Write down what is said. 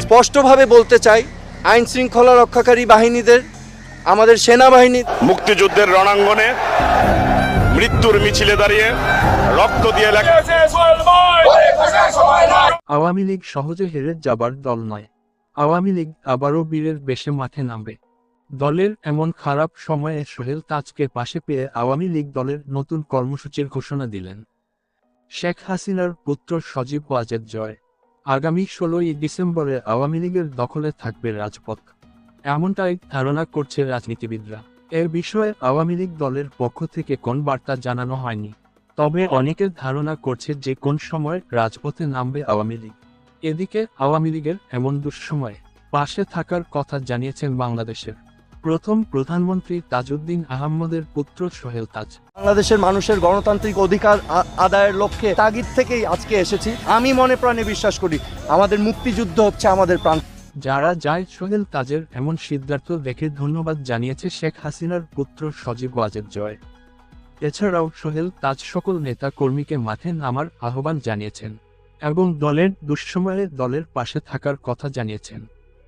স্পষ্টভাবে বলতে চাই আইন শৃঙ্খলা রক্ষাকারী বাহিনীদের আমাদের সেনাবাহিনী মুক্তিযুদ্ধের রণাঙ্গনে মৃত্যুর মিছিলে দাঁড়িয়ে রক্ত দিয়ে আওয়ামী লীগ সহজে হেরে যাবার দল নয়। আওয়ামী লীগ আবারও বীরের বেশে মাঠে নামবে। দলের এমন খারাপ সময়ে সোহেল তাজকে পাশে পেয়ে আওয়ামী লীগ দলের নতুন কর্মসূচির ঘোষণা দিলেন। শেখ হাসিনার পুত্র সজীব ওয়াজেদ জয়। আগামী ষোলোই ডিসেম্বরে আওয়ামী লীগের দখলে থাকবে রাজপথ। এমনটাই ধারণা করছে রাজনীতিবিদরা। এ বিষয়ে আওয়ামী লীগ দলের পক্ষ থেকে কোন বার্তা জানানো হয়নি। তবে অনেকের ধারণা করছে যে কোন সময় রাজপথে নামবে আওয়ামী লীগ। এদিকে আওয়ামী লীগের এমন দুঃসময়ে পাশে থাকার কথা জানিয়েছেন বাংলাদেশের প্রথম প্রধানমন্ত্রী তাজউদ্দিন আহমদের পুত্র সোহেল তাজ। বাংলাদেশের মানুষের গণতান্ত্রিক অধিকার আদায়ের লক্ষ্যে তাগিদ থেকেই আজকে এসেছি। আমি মনে প্রাণে বিশ্বাস করি আমাদের মুক্তিযুদ্ধ হচ্ছে আমাদের প্রাণ। যারা যায় সোহেল তাজের এমন সিদ্ধার্থ দেখে ধন্যবাদ জানিয়েছে শেখ হাসিনার পুত্র সজীব ওয়াজেদ জয়। এছাড়াও সোহেল তাজ সকল নেতা কর্মীকে মাঠে নামার আহ্বান জানিয়েছেন এবং দলের দুঃসময়ে দলের পাশে থাকার কথা জানিয়েছেন।